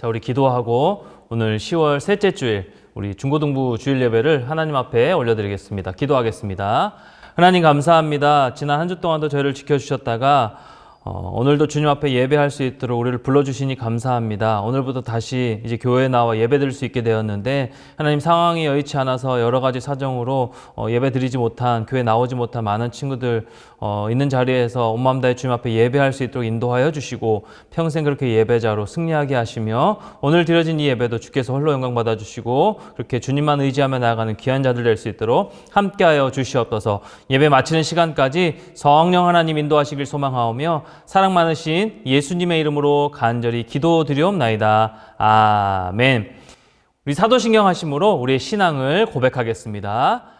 자, 우리 기도하고 오늘 10월 셋째 주일 우리 중고등부 주일 예배를 하나님 앞에 올려드리겠습니다. 기도하겠습니다. 하나님 감사합니다. 지난 한 주 동안도 저희를 지켜주셨다가 어, 오늘도 주님 앞에 예배할 수 있도록 우리를 불러주시니 감사합니다. 오늘부터 다시 이제 교회에 나와 예배 드릴 수 있게 되었는데 하나님 상황이 여의치 않아서 여러 가지 사정으로 어, 예배 드리지 못한 교회 나오지 못한 많은 친구들 어, 있는 자리에서 온 마음 다해 주님 앞에 예배할 수 있도록 인도하여 주시고 평생 그렇게 예배자로 승리하게 하시며 오늘 드려진 이 예배도 주께서 홀로 영광 받아 주시고 그렇게 주님만 의지하며 나아가는 귀한 자들 될 수 있도록 함께하여 주시옵소서. 예배 마치는 시간까지 성령 하나님 인도하시길 소망하오며 사랑 많으신 예수님의 이름으로 간절히 기도드리옵나이다. 아멘. 우리 사도신경 하심으로 우리의 신앙을 고백하겠습니다.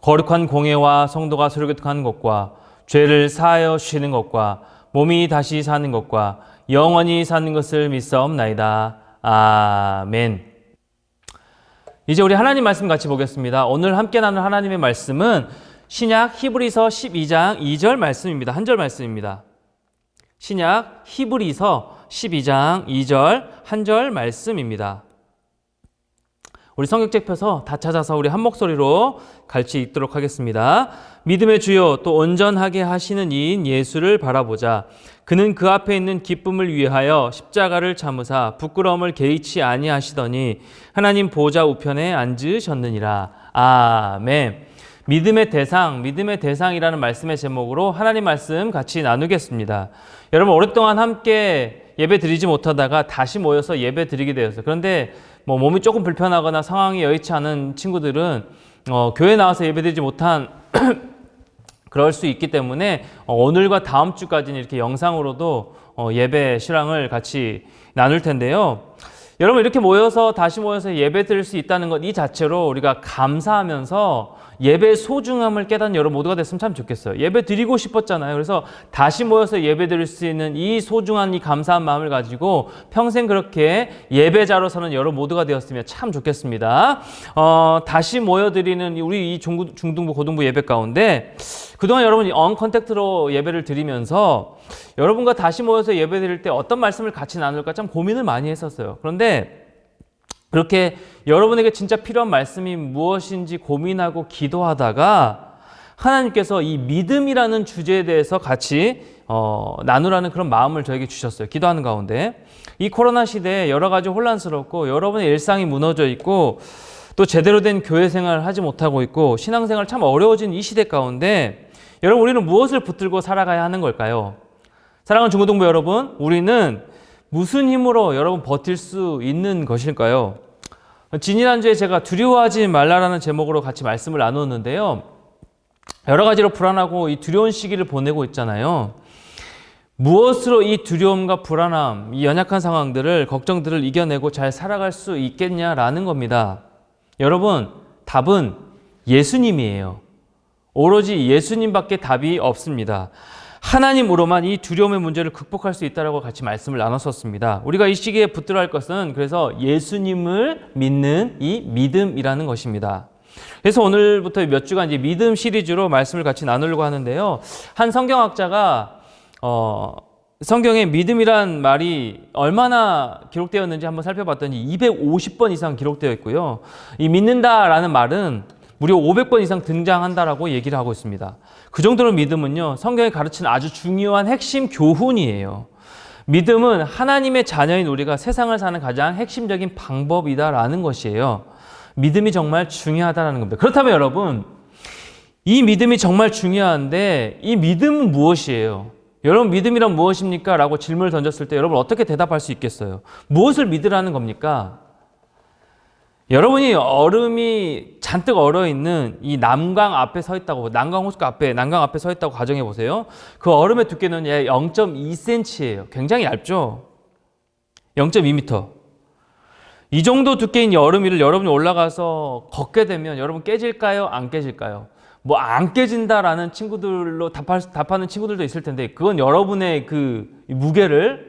거룩한 공예와 성도가 소리교통하는 것과 죄를 사하여 주시는 것과 몸이 다시 사는 것과 영원히 사는 것을 믿사옵나이다. 아멘. 이제 우리 하나님 말씀 같이 보겠습니다. 오늘 함께 나눌 하나님의 말씀은 신약 히브리서 12장 2절 말씀입니다. 한 절 말씀입니다. 신약 히브리서 12장 2절 한 절 말씀입니다. 우리 성경책 펴서 다 찾아서 우리 한 목소리로 같이 읽도록 하겠습니다. 믿음의 주요 또 온전하게 하시는 이인 예수를 바라보자. 그는 그 앞에 있는 기쁨을 위하여 십자가를 참으사 부끄러움을 개의치 아니하시더니 하나님 보좌 우편에 앉으셨느니라. 아멘. 믿음의 대상, 믿음의 대상이라는 말씀의 제목으로 하나님 말씀 같이 나누겠습니다. 여러분 오랫동안 함께 예배 드리지 못하다가 다시 모여서 예배 드리게 되었어요. 그런데 뭐 몸이 조금 불편하거나 상황이 여의치 않은 친구들은 어, 교회 나와서 예배 드리지 못한 그럴 수 있기 때문에 어, 오늘과 다음 주까지는 이렇게 영상으로도 어, 예배 실황을 같이 나눌 텐데요. 여러분 이렇게 모여서 다시 모여서 예배 드릴 수 있다는 것 이 자체로 우리가 감사하면서 예배의 소중함을 깨닫는 여러분 모두가 됐으면 참 좋겠어요. 예배 드리고 싶었잖아요. 그래서 다시 모여서 예배 드릴 수 있는 이 소중한 이 감사한 마음을 가지고 평생 그렇게 예배자로 서는 여러분 모두가 되었으면 참 좋겠습니다. 어, 다시 모여 드리는 우리 이 중구, 중등부 고등부 예배 가운데 그동안 여러분 이 언컨택트로 예배를 드리면서 여러분과 다시 모여서 예배 드릴 때 어떤 말씀을 같이 나눌까 참 고민을 많이 했었어요. 그런데 그렇게 여러분에게 진짜 필요한 말씀이 무엇인지 고민하고 기도하다가 하나님께서 이 믿음이라는 주제에 대해서 같이 어, 나누라는 그런 마음을 저에게 주셨어요. 기도하는 가운데. 이 코로나 시대에 여러 가지 혼란스럽고 여러분의 일상이 무너져 있고 또 제대로 된 교회 생활을 하지 못하고 있고 신앙생활 참 어려워진 이 시대 가운데 여러분 우리는 무엇을 붙들고 살아가야 하는 걸까요? 사랑하는 중고등부 여러분, 우리는 무슨 힘으로 여러분 버틸 수 있는 것일까요? 지난주에 제가 두려워하지 말라라는 제목으로 같이 말씀을 나누었는데요. 여러 가지로 불안하고 이 두려운 시기를 보내고 있잖아요. 무엇으로 이 두려움과 불안함, 이 연약한 상황들을, 걱정들을 이겨내고 잘 살아갈 수 있겠냐라는 겁니다. 여러분, 답은 예수님이에요. 오로지 예수님밖에 답이 없습니다. 하나님으로만 이 두려움의 문제를 극복할 수 있다라고 같이 말씀을 나눴었습니다. 우리가 이 시기에 붙들어 할 것은 그래서 예수님을 믿는 이 믿음이라는 것입니다. 그래서 오늘부터 몇 주간 이제 믿음 시리즈로 말씀을 같이 나누려고 하는데요. 한 성경학자가 어, 성경에 믿음이란 말이 얼마나 기록되었는지 한번 살펴봤더니 250번 이상 기록되어 있고요. 이 믿는다라는 말은 무려 500번 이상 등장한다라고 얘기를 하고 있습니다. 그 정도로 믿음은요, 성경이 가르치는 아주 중요한 핵심 교훈이에요. 믿음은 하나님의 자녀인 우리가 세상을 사는 가장 핵심적인 방법이다라는 것이에요. 믿음이 정말 중요하다는 겁니다. 그렇다면 여러분, 이 믿음이 정말 중요한데 이 믿음은 무엇이에요? 여러분 믿음이란 무엇입니까? 라고 질문을 던졌을 때 여러분 어떻게 대답할 수 있겠어요? 무엇을 믿으라는 겁니까? 여러분이 얼음이 잔뜩 얼어 있는 이 남강 앞에 서 있다고 남강 호수가 앞에 남강 앞에 서 있다고 가정해 보세요. 그 얼음의 두께는 0.2cm예요. 굉장히 얇죠. 0.2m. 이 정도 두께인 여름 위를 여러분이 올라가서 걷게 되면 여러분 깨질까요? 안 깨질까요? 뭐 안 깨진다라는 친구들로 답할, 답하는 친구들도 있을 텐데 그건 여러분의 그 무게를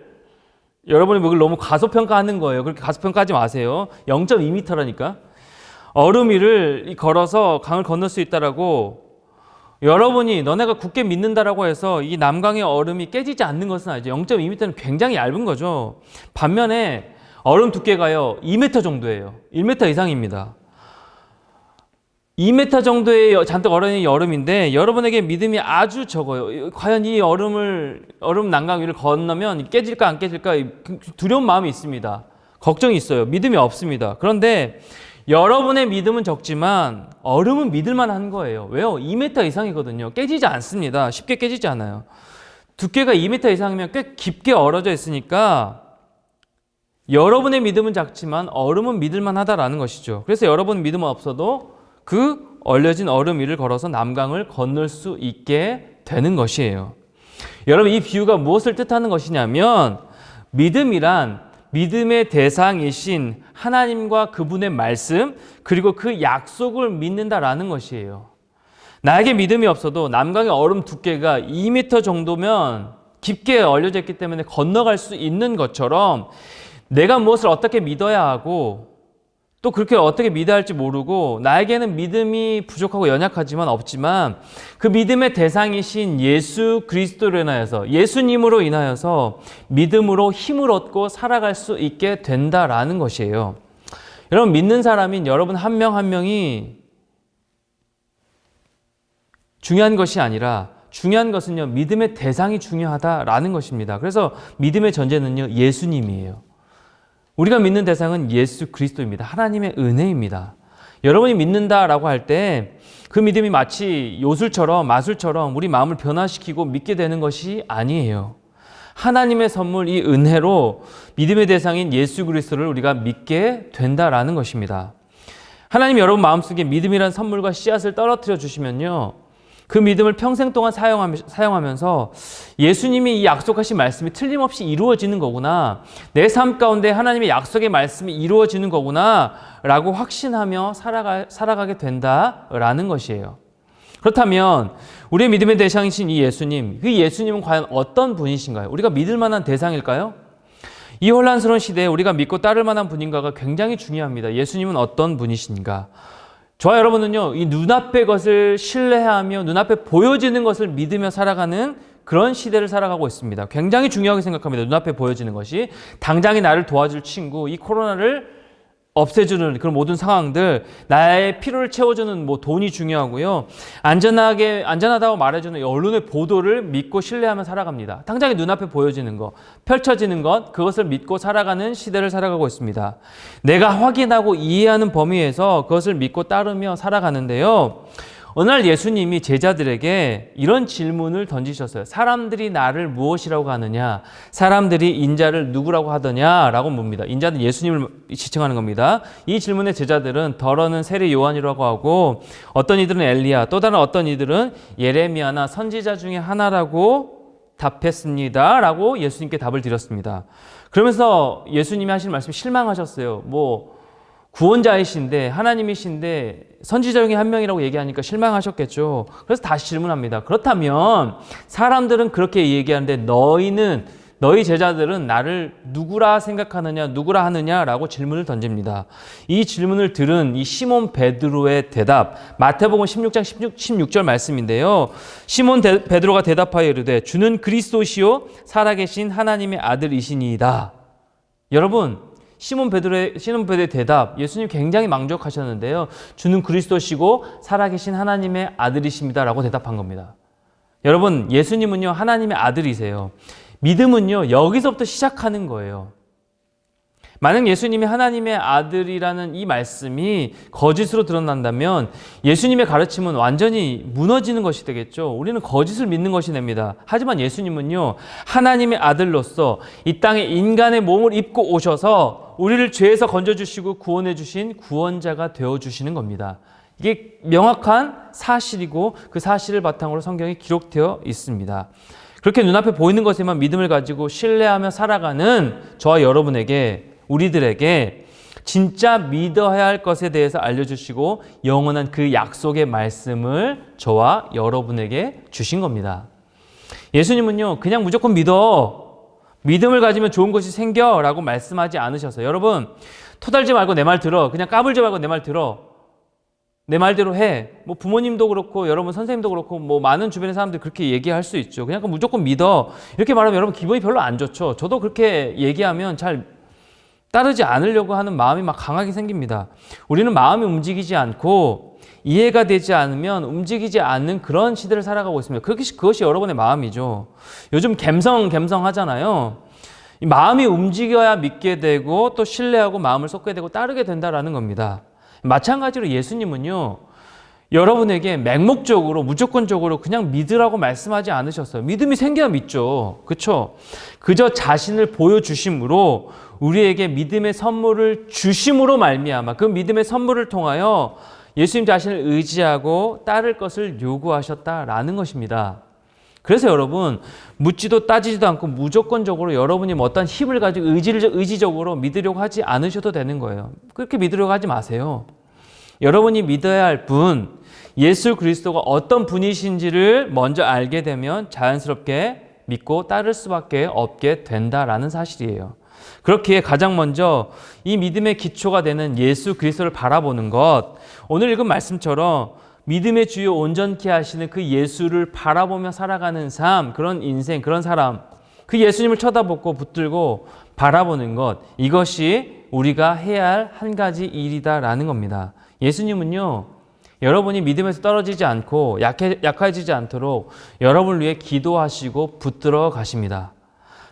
여러분이 그걸 너무 과소평가하는 거예요. 그렇게 과소평가하지 마세요. 0.2m라니까. 얼음 위를 걸어서 강을 건널 수 있다라고 여러분이 너네가 굳게 믿는다라고 해서 이 남강의 얼음이 깨지지 않는 것은 아니죠. 0.2m는 굉장히 얇은 거죠. 반면에 얼음 두께가요 2m 정도예요. 1m 이상입니다. 2m 정도의 잔뜩 얼음이 얼음인데 여러분에게 믿음이 아주 적어요. 과연 이 얼음을 얼음 난강 위를 건너면 깨질까 안 깨질까 두려운 마음이 있습니다. 걱정이 있어요. 믿음이 없습니다. 그런데 여러분의 믿음은 적지만 얼음은 믿을만 한 거예요. 왜요? 2m 이상이거든요. 깨지지 않습니다. 쉽게 깨지지 않아요. 두께가 2m 이상이면 꽤 깊게 얼어져 있으니까 여러분의 믿음은 작지만 얼음은 믿을만 하다라는 것이죠. 그래서 여러분 믿음은 없어도 그 얼려진 얼음 위를 걸어서 남강을 건널 수 있게 되는 것이에요. 여러분 이 비유가 무엇을 뜻하는 것이냐면 믿음이란 믿음의 대상이신 하나님과 그분의 말씀 그리고 그 약속을 믿는다라는 것이에요. 나에게 믿음이 없어도 남강의 얼음 두께가 2m 정도면 깊게 얼려져 있기 때문에 건너갈 수 있는 것처럼 내가 무엇을 어떻게 믿어야 하고 또 그렇게 어떻게 믿어야 할지 모르고 나에게는 믿음이 부족하고 연약하지만 없지만 그 믿음의 대상이신 예수 그리스도로 인하여서 예수님으로 인하여서 믿음으로 힘을 얻고 살아갈 수 있게 된다라는 것이에요. 여러분 믿는 사람인 여러분 한 명한 명이 중요한 것이 아니라 중요한 것은요 믿음의 대상이 중요하다라는 것입니다. 그래서 믿음의 전제는요 예수님이에요. 우리가 믿는 대상은 예수 그리스도입니다. 하나님의 은혜입니다. 여러분이 믿는다라고 할 때 그 믿음이 마치 요술처럼 마술처럼 우리 마음을 변화시키고 믿게 되는 것이 아니에요. 하나님의 선물 이 은혜로 믿음의 대상인 예수 그리스도를 우리가 믿게 된다라는 것입니다. 하나님 여러분 마음속에 믿음이란 선물과 씨앗을 떨어뜨려 주시면요. 그 믿음을 평생 동안 사용하면서 예수님이 이 약속하신 말씀이 틀림없이 이루어지는 거구나. 내 삶 가운데 하나님의 약속의 말씀이 이루어지는 거구나. 라고 확신하며 살아가, 살아가게 된다라는 것이에요. 그렇다면 우리의 믿음의 대상이신 이 예수님, 그 예수님은 과연 어떤 분이신가요? 우리가 믿을 만한 대상일까요? 이 혼란스러운 시대에 우리가 믿고 따를 만한 분인가가 굉장히 중요합니다. 예수님은 어떤 분이신가? 저와 여러분은요, 이 눈앞의 것을 신뢰하며 눈앞에 보여지는 것을 믿으며 살아가는 그런 시대를 살아가고 있습니다. 굉장히 중요하게 생각합니다. 눈앞에 보여지는 것이. 당장에 나를 도와줄 친구, 이 코로나를 없애주는 그런 모든 상황들, 나의 필요를 채워주는 뭐 돈이 중요하고요. 안전하게, 안전하다고 말해주는 언론의 보도를 믿고 신뢰하며 살아갑니다. 당장에 눈앞에 보여지는 것, 펼쳐지는 것, 그것을 믿고 살아가는 시대를 살아가고 있습니다. 내가 확인하고 이해하는 범위에서 그것을 믿고 따르며 살아가는데요. 어느 날 예수님이 제자들에게 이런 질문을 던지셨어요. 사람들이 나를 무엇이라고 하느냐? 사람들이 인자를 누구라고 하더냐? 라고 묻니다. 인자는 예수님을 지칭하는 겁니다. 이 질문에 제자들은 더러는 세례 요한이라고 하고 어떤 이들은 엘리야, 또 다른 어떤 이들은 예레미야나 선지자 중에 하나라고 답했습니다. 라고 예수님께 답을 드렸습니다. 그러면서 예수님이 하신 말씀 실망하셨어요. 뭐 구원자이신데 하나님이신데 선지자 중에 한 명이라고 얘기하니까 실망하셨겠죠. 그래서 다시 질문합니다. 그렇다면 사람들은 그렇게 얘기하는데 너희는 너희 제자들은 나를 누구라 생각하느냐, 누구라 하느냐라고 질문을 던집니다. 이 질문을 들은 이 시몬 베드로의 대답, 마태복음 16장 16, 16절 말씀인데요. 시몬 데, 베드로가 대답하여 이르되 주는 그리스도시요 살아계신 하나님의 아들이시니이다. 여러분, 시몬 베드로의 시몬 베드로의 대답 예수님 굉장히 만족하셨는데요. 주는 그리스도시고 살아계신 하나님의 아들이십니다라고 대답한 겁니다. 여러분 예수님은요 하나님의 아들이세요. 믿음은요 여기서부터 시작하는 거예요. 만약 예수님이 하나님의 아들이라는 이 말씀이 거짓으로 드러난다면 예수님의 가르침은 완전히 무너지는 것이 되겠죠. 우리는 거짓을 믿는 것이 됩니다. 하지만 예수님은요, 하나님의 아들로서 이 땅에 인간의 몸을 입고 오셔서 우리를 죄에서 건져주시고 구원해주신 구원자가 되어주시는 겁니다. 이게 명확한 사실이고 그 사실을 바탕으로 성경에 기록되어 있습니다. 그렇게 눈앞에 보이는 것에만 믿음을 가지고 신뢰하며 살아가는 저와 여러분에게 우리들에게 진짜 믿어야 할 것에 대해서 알려주시고 영원한 그 약속의 말씀을 저와 여러분에게 주신 겁니다. 예수님은요, 그냥 무조건 믿어. 믿음을 가지면 좋은 것이 생겨. 라고 말씀하지 않으셔서. 여러분, 토달지 말고 내 말 들어. 그냥 까불지 말고 내 말 들어. 내 말대로 해. 뭐 부모님도 그렇고 여러분 선생님도 그렇고 뭐 많은 주변의 사람들이 그렇게 얘기할 수 있죠. 그냥 무조건 믿어. 이렇게 말하면 여러분 기분이 별로 안 좋죠. 저도 그렇게 얘기하면 잘 따르지 않으려고 하는 마음이 막 강하게 생깁니다. 우리는 마음이 움직이지 않고 이해가 되지 않으면 움직이지 않는 그런 시대를 살아가고 있습니다. 그것이, 그것이 여러분의 마음이죠. 요즘 갬성, 갬성 하잖아요. 이 마음이 움직여야 믿게 되고 또 신뢰하고 마음을 쏟게 되고 따르게 된다라는 겁니다. 마찬가지로 예수님은요, 여러분에게 맹목적으로 무조건적으로 그냥 믿으라고 말씀하지 않으셨어요. 믿음이 생겨야 믿죠. 그렇죠? 그저 자신을 보여 주심으로 우리에게 믿음의 선물을 주심으로 말미암아 그 믿음의 선물을 통하여 예수님 자신을 의지하고 따를 것을 요구하셨다라는 것입니다. 그래서 여러분 묻지도 따지지도 않고 무조건적으로 여러분이 뭐 어떤 힘을 가지고 의지를 의지적으로 믿으려고 하지 않으셔도 되는 거예요. 그렇게 믿으려고 하지 마세요. 여러분이 믿어야 할 분, 예수 그리스도가 어떤 분이신지를 먼저 알게 되면 자연스럽게 믿고 따를 수밖에 없게 된다라는 사실이에요. 그렇기에 가장 먼저 이 믿음의 기초가 되는 예수 그리스도를 바라보는 것, 오늘 읽은 말씀처럼 믿음의 주요 온전케 하시는 그 예수를 바라보며 살아가는 삶, 그런 인생, 그런 사람, 그 예수님을 쳐다보고 붙들고 바라보는 것, 이것이 우리가 해야 할 한 가지 일이다라는 겁니다. 예수님은요, 여러분이 믿음에서 떨어지지 않고 약해, 약해지지 않도록 여러분을 위해 기도하시고 붙들어 가십니다.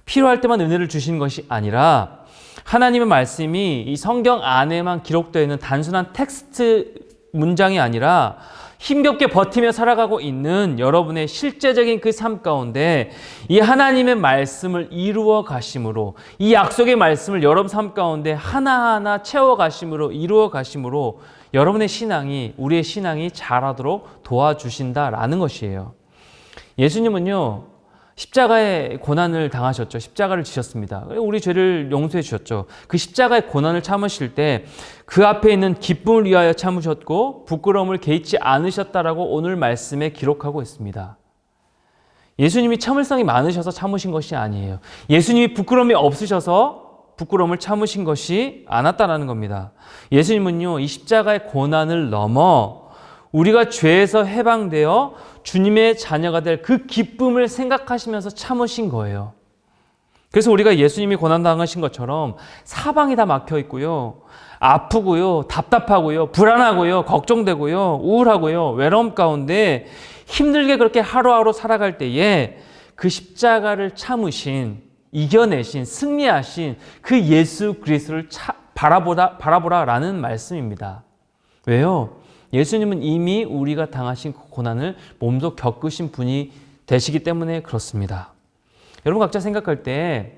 필요할 때만 은혜를 주시는 것이 아니라 하나님의 말씀이 이 성경 안에만 기록되어 있는 단순한 텍스트 문장이 아니라 힘겹게 버티며 살아가고 있는 여러분의 실제적인 그 삶 가운데 이 하나님의 말씀을 이루어 가심으로 이 약속의 말씀을 여러분 삶 가운데 하나하나 채워 가심으로 이루어 가심으로 여러분의 신앙이 우리의 신앙이 자라도록 도와주신다라는 것이에요. 예수님은요. 십자가의 고난을 당하셨죠. 십자가를 지셨습니다. 우리 죄를 용서해 주셨죠. 그 십자가의 고난을 참으실 때 그 앞에 있는 기쁨을 위하여 참으셨고 부끄러움을 개의치 않으셨다라고 오늘 말씀에 기록하고 있습니다. 예수님이 참을성이 많으셔서 참으신 것이 아니에요. 예수님이 부끄러움이 없으셔서 부끄러움을 참으신 것이 않았다라는 겁니다. 예수님은요, 이 십자가의 고난을 넘어 우리가 죄에서 해방되어 주님의 자녀가 될 그 기쁨을 생각하시면서 참으신 거예요. 그래서 우리가 예수님이 고난당하신 것처럼 사방이 다 막혀 있고요. 아프고요. 답답하고요. 불안하고요. 걱정되고요. 우울하고요. 외로움 가운데 힘들게 그렇게 하루하루 살아갈 때에 그 십자가를 참으신 이겨내신 승리하신 그 예수 그리스도를 차, 바라보라 바라보라라는 말씀입니다. 왜요? 예수님은 이미 우리가 당하신 그 고난을 몸소 겪으신 분이 되시기 때문에 그렇습니다. 여러분 각자 생각할 때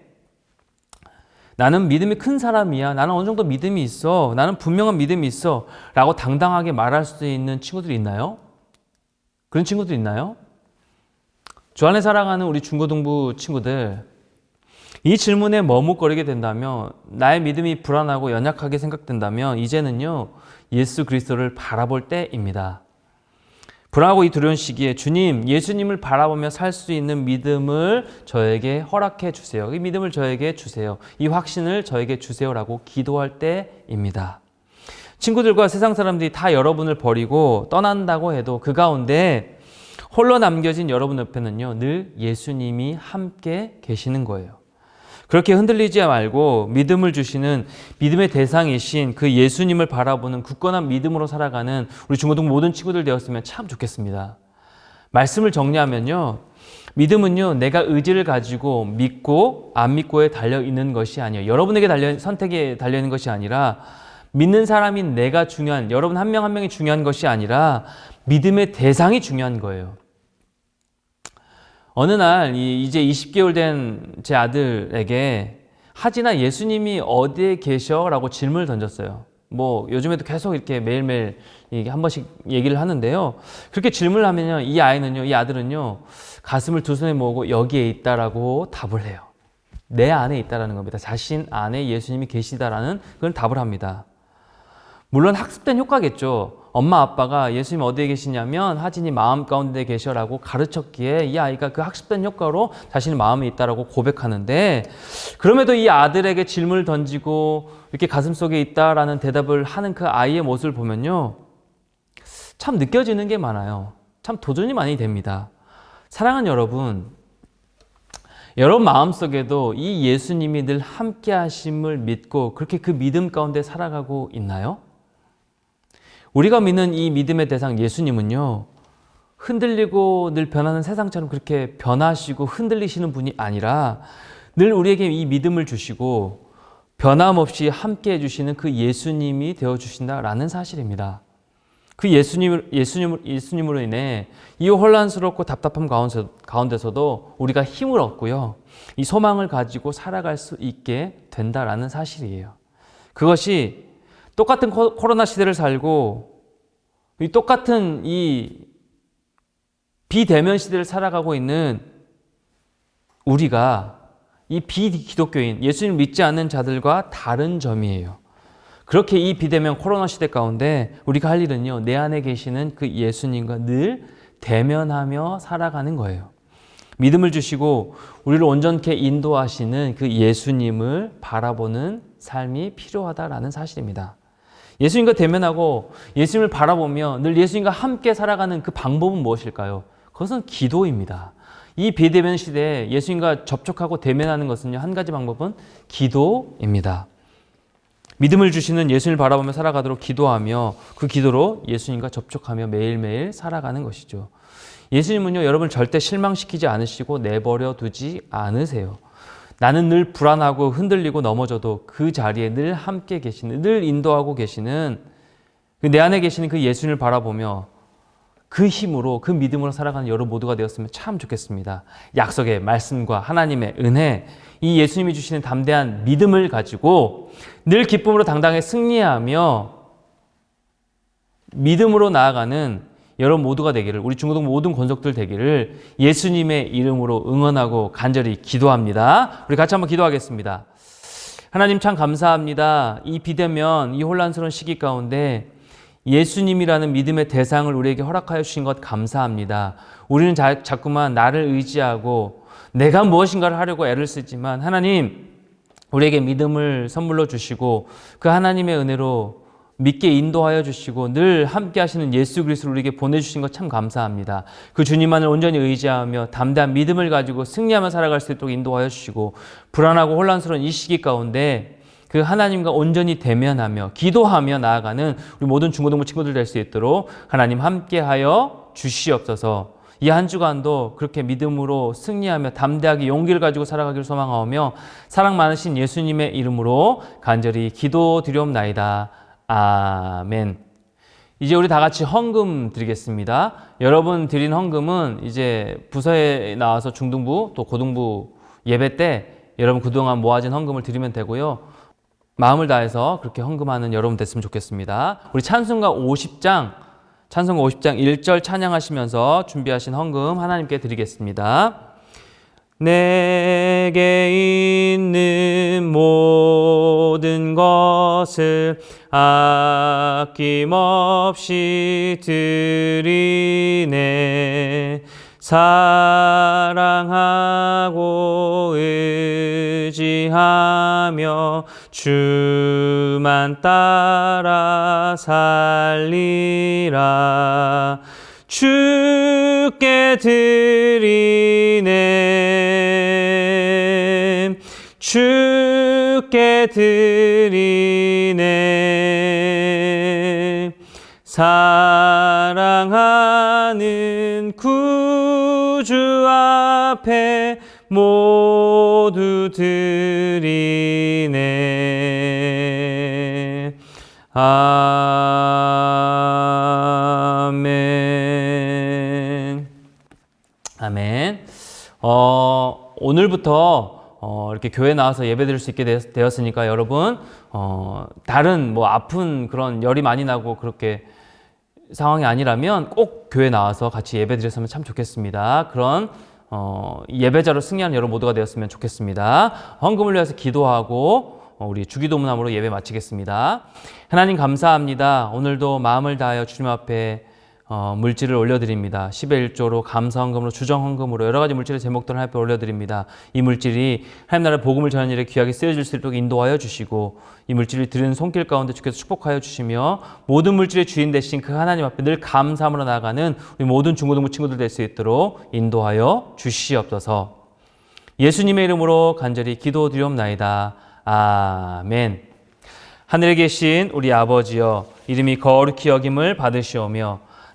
나는 믿음이 큰 사람이야. 나는 어느 정도 믿음이 있어. 나는 분명한 믿음이 있어. 라고 당당하게 말할 수 있는 친구들이 있나요? 그런 친구들 있나요? 주 안에 살아가는 우리 중고등부 친구들, 이 질문에 머뭇거리게 된다면, 나의 믿음이 불안하고 연약하게 생각된다면, 이제는요, 예수 그리스도를 바라볼 때입니다. 불안하고 이 두려운 시기에 주님, 예수님을 바라보며 살 수 있는 믿음을 저에게 허락해 주세요. 이 믿음을 저에게 주세요. 이 확신을 저에게 주세요라고 기도할 때입니다. 친구들과 세상 사람들이 다 여러분을 버리고 떠난다고 해도 그 가운데 홀로 남겨진 여러분 옆에는요, 늘 예수님이 함께 계시는 거예요. 그렇게 흔들리지 말고 믿음을 주시는 믿음의 대상이신 그 예수님을 바라보는 굳건한 믿음으로 살아가는 우리 중고등 모든 친구들 되었으면 참 좋겠습니다. 말씀을 정리하면요. 믿음은요, 내가 의지를 가지고 믿고 안 믿고에 달려 있는 것이 아니에요. 여러분에게 달려, 선택에 달려 있는 것이 아니라 믿는 사람인 내가 중요한, 여러분 한 명한 명이 중요한 것이 아니라 믿음의 대상이 중요한 거예요. 어느 날 이제 20개월 된 제 아들에게 하지나 예수님이 어디에 계셔? 라고 질문을 던졌어요. 뭐 요즘에도 계속 이렇게 매일매일 한 번씩 얘기를 하는데요. 그렇게 질문을 하면요. 이 아이는요, 이 아들은요, 가슴을 두 손에 모으고 여기에 있다라고 답을 해요. 내 안에 있다라는 겁니다. 자신 안에 예수님이 계시다라는 그런 답을 합니다. 물론 학습된 효과겠죠. 엄마 아빠가 예수님 어디에 계시냐면 하진이 마음 가운데 계셔라고 가르쳤기에 이 아이가 그 학습된 효과로 자신의 마음에 있다라고 고백하는데 그럼에도 이 아들에게 질문을 던지고 이렇게 가슴 속에 있다라는 대답을 하는 그 아이의 모습을 보면요. 참 느껴지는 게 많아요. 참 도전이 많이 됩니다. 사랑하는 여러분, 여러분 마음속에도 이 예수님이 늘 함께 하심을 믿고 그렇게 그 믿음 가운데 살아가고 있나요? 우리가 믿는 이 믿음의 대상 예수님은요, 흔들리고 늘 변하는 세상처럼 그렇게 변하시고 흔들리시는 분이 아니라 늘 우리에게 이 믿음을 주시고 변함없이 함께 해주시는 그 예수님이 되어주신다라는 사실입니다. 그 예수님, 예수님, 예수님으로 인해 이 혼란스럽고 답답함 가운데서도 우리가 힘을 얻고요. 이 소망을 가지고 살아갈 수 있게 된다라는 사실이에요. 그것이 똑같은 코로나 시대를 살고 이 똑같은 이 비대면 시대를 살아가고 있는 우리가 이 비기독교인 예수님 믿지 않는 자들과 다른 점이에요. 그렇게 이 비대면 코로나 시대 가운데 우리가 할 일은요, 내 안에 계시는 그 예수님과 늘 대면하며 살아가는 거예요. 믿음을 주시고 우리를 온전케 인도하시는 그 예수님을 바라보는 삶이 필요하다라는 사실입니다. 예수님과 대면하고 예수님을 바라보며 늘 예수님과 함께 살아가는 그 방법은 무엇일까요? 그것은 기도입니다. 이 비대면 시대에 예수님과 접촉하고 대면하는 것은요, 한 가지 방법은 기도입니다. 믿음을 주시는 예수님을 바라보며 살아가도록 기도하며 그 기도로 예수님과 접촉하며 매일매일 살아가는 것이죠. 예수님은요, 여러분을 절대 실망시키지 않으시고 내버려 두지 않으세요. 나는 늘 불안하고 흔들리고 넘어져도 그 자리에 늘 함께 계시는, 늘 인도하고 계시는 그내 안에 계시는 그 예수님을 바라보며 그 힘으로 그 믿음으로 살아가는 여러분 모두가 되었으면 참 좋겠습니다. 약속의 말씀과 하나님의 은혜, 이 예수님이 주시는 담대한 믿음을 가지고 늘 기쁨으로 당당히 승리하며 믿음으로 나아가는 여러분 모두가 되기를 우리 중고등 모든 권속들 되기를 예수님의 이름으로 응원하고 간절히 기도합니다. 우리 같이 한번 기도하겠습니다. 하나님 참 감사합니다. 이 비대면 이 혼란스러운 시기 가운데 예수님이라는 믿음의 대상을 우리에게 허락하여 주신 것 감사합니다. 우리는 자, 자꾸만 나를 의지하고 내가 무엇인가를 하려고 애를 쓰지만 하나님 우리에게 믿음을 선물로 주시고 그 하나님의 은혜로 믿게 인도하여 주시고 늘 함께 하시는 예수 그리스도를 우리에게 보내주신 것 참 감사합니다. 그 주님만을 온전히 의지하며 담대한 믿음을 가지고 승리하며 살아갈 수 있도록 인도하여 주시고 불안하고 혼란스러운 이 시기 가운데 그 하나님과 온전히 대면하며 기도하며 나아가는 우리 모든 중고등부 친구들 될 수 있도록 하나님 함께하여 주시옵소서. 이한 주간도 그렇게 믿음으로 승리하며 담대하게 용기를 가지고 살아가기를 소망하오며 사랑 많으신 예수님의 이름으로 간절히 기도드리옵나이다. 아멘. 이제 우리 다 같이 헌금 드리겠습니다. 여러분 드린 헌금은 이제 부서에 나와서 중등부 또 고등부 예배 때 여러분 그동안 모아진 헌금을 드리면 되고요. 마음을 다해서 그렇게 헌금하는 여러분 됐으면 좋겠습니다. 우리 찬송가 50장, 찬송가 50장 1절 찬양하시면서 준비하신 헌금 하나님께 드리겠습니다. 내게 있는 모든 것을 아낌없이 드리네. 사랑하고 의지하며 주만 따라 살리라 주께 드리네. 주께 드리네. 사랑하는 구주 앞에 모두 드리네. 아 어, 오늘부터 어, 이렇게 교회 나와서 예배 드릴 수 있게 되었, 으니까 여러분, 어, 다른 뭐 아픈 그런 열이 많이 나고 그렇게 상황이 아니라면 꼭 교회 나와서 같이 예배 드렸으면 참 좋겠습니다. 그런 어, 예배자로 승리하는 여러분 모두가 되었으면 좋겠습니다. 헌금을 위해서 기도하고 어, 우리 주기도문함으로 예배 마치겠습니다. 하나님 감사합니다. 오늘도 마음을 다하여 주님 앞에 어, 물질을 올려드립니다. 10의 1조로 감사헌금으로 주정헌금으로 여러 가지 물질의 제목들을 하나님 앞에 올려드립니다. 이 물질이 하나님 나라 복음을 전하는 일에 귀하게 쓰여질 수 있도록 인도하여 주시고 이 물질을 드리는 손길 가운데 주께서 축복하여 주시며 모든 물질의 주인 되신 그 하나님 앞에 늘 감사함으로 나아가는 우리 모든 중고등부 친구들 될 수 있도록 인도하여 주시옵소서. 예수님의 이름으로 간절히 기도드리옵나이다. 아멘. 하늘에 계신 우리 아버지여 이름이 거룩히 여김을 받으시오며